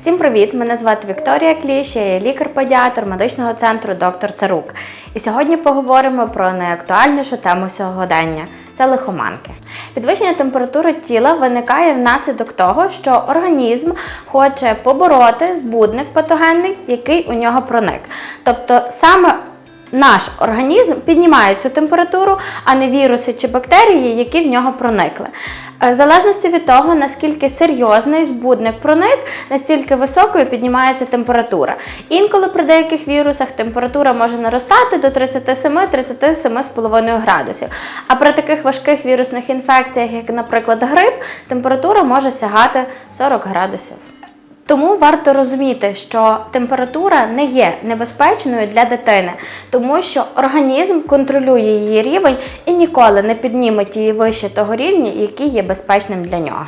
Всім привіт! Мене звати Вікторія Кліщ, я є лікар-педіатр медичного центру доктор Царук. І сьогодні поговоримо про найактуальнішу тему сьогодення це лихоманки. Підвищення температури тіла виникає внаслідок того, що організм хоче побороти збудник патогенний, який у нього проник. Тобто саме наш організм піднімає цю температуру, а не віруси чи бактерії, які в нього проникли. Е, В залежності від того, наскільки серйозний збудник проник, настільки високою піднімається температура. Інколи при деяких вірусах температура може наростати до 37-37,5 градусів. А при таких важких вірусних інфекціях, як, наприклад, грип, температура може сягати 40 градусів. Тому варто розуміти, що температура не є небезпечною для дитини, тому що організм контролює її рівень і ніколи не підніметь її вище того рівня, який є безпечним для нього.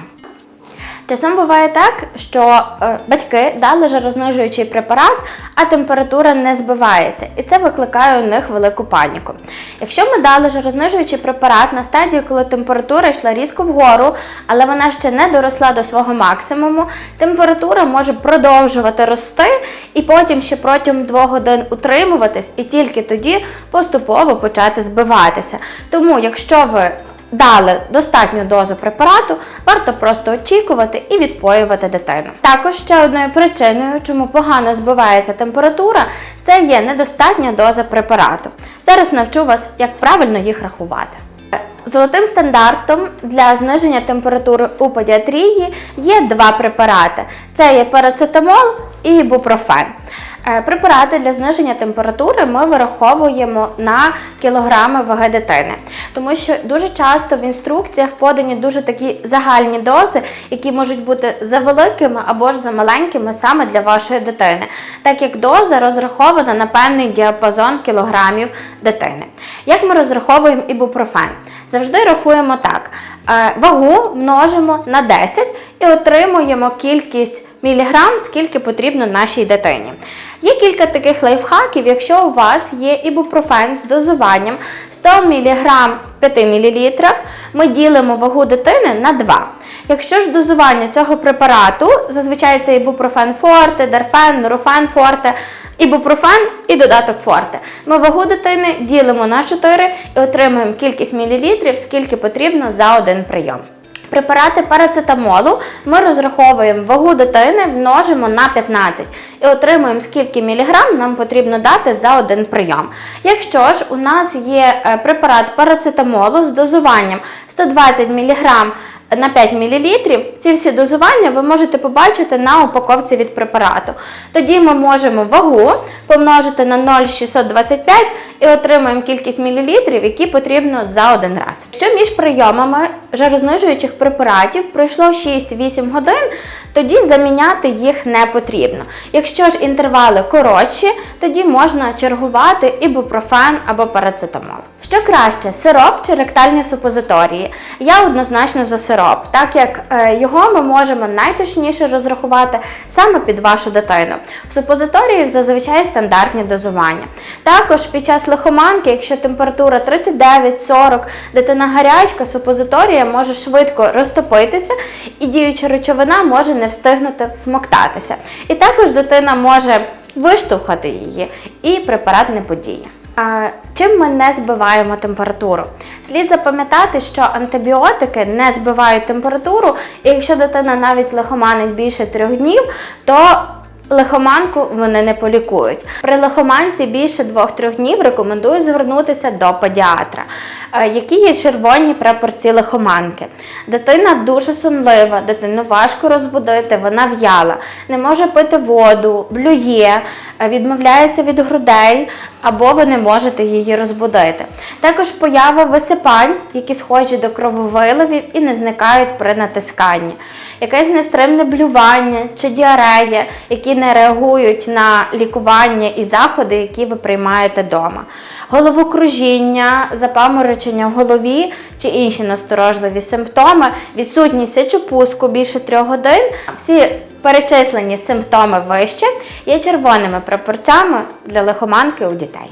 Часом буває так, що е, батьки дали жарознижуючий препарат, а температура не збивається, і це викликає у них велику паніку. Якщо ми дали жарознижуючий препарат на стадію, коли температура йшла різко вгору, але вона ще не доросла до свого максимуму, температура може продовжувати рости і потім ще протягом 2 годин утримуватись, і тільки тоді поступово почати збиватися. Тому, якщо ви дали достатню дозу препарату, варто просто очікувати і відпоювати дитину. Також ще одною причиною, чому погано збивається температура, це є недостатня доза препарату. Зараз навчу вас, як правильно їх рахувати. Золотим стандартом для зниження температури у педіатрії є два препарати: це є парацетамол і ібупрофен. Е, Препарати для зниження температури ми вираховуємо на кілограми ваги дитини, тому що дуже часто в інструкціях подані дуже такі загальні дози, які можуть бути за великими або ж за маленькими саме для вашої дитини, так як доза розрахована на певний діапазон кілограмів дитини. Як ми розраховуємо ібупрофен? Завжди рахуємо так: е, вагу множимо на 10 і отримуємо кількість міліграм, скільки потрібно нашій дитині. Є кілька таких лайфхаків, якщо у вас є ібупрофен з дозуванням 100 мг в 5 мл, ми ділимо вагу дитини на 2. Якщо ж дозування цього препарату, зазвичай це ібупрофен форте, дерфен, нурофен форте, ібупрофен і додаток форте. Ми вагу дитини ділимо на 4 і отримуємо кількість мілілітрів, скільки потрібно за один прийом. Препарати парацетамолу ми розраховуємо вагу дитини, множимо на 15 і отримуємо, скільки міліграм нам потрібно дати за один прийом. Якщо ж у нас є е, препарат парацетамолу з дозуванням 120 мг на 5 мл, ці всі дозування ви можете побачити на упаковці від препарату. Тоді ми можемо вагу помножити на 0,625 і отримуємо кількість мілілітрів, які потрібно за один раз. Якщо між прийомами жарознижуючих препаратів пройшло 6-8 годин, тоді заміняти їх не потрібно. Якщо ж інтервали коротші, тоді можна чергувати ібупрофен або парацетамол. Що краще, сироп чи ректальні супозиторії? Я однозначно за сироп, так як е, його ми можемо найточніше розрахувати саме під вашу дитину. В супозиторії зазвичай стандартні дозування. Також під час лихоманки, якщо температура 39-40, дитина гарячка, супозиторія може швидко розтопитися і діюча речовина може не встигнути смоктатися. І також дитина може виштовхати її, і препарат не подіє. А чим ми не збиваємо температуру? Слід запам'ятати, що антибіотики не збивають температуру, і якщо дитина навіть лихоманить більше трьох днів, то лихоманку вони не полікують. При лихоманці більше 2-3 днів рекомендую звернутися до педіатра. Е, Які є червоні прапорці лихоманки? Дитина дуже сонлива, дитину важко розбудити, вона в'яла, не може пити воду, блює, е, відмовляється від грудей, або ви не можете її розбудити. Також поява висипань, які схожі до крововиливів і не зникають при натисканні. Якесь нестримне блювання чи діарея, які не реагують на лікування і заходи, які ви приймаєте вдома. Головокружіння, запаморочення в голові чи інші насторожливі симптоми, відсутність сечопуску більше трьох годин. Всі перечислені симптоми вище є червоними прапорцями для лихоманки у дітей.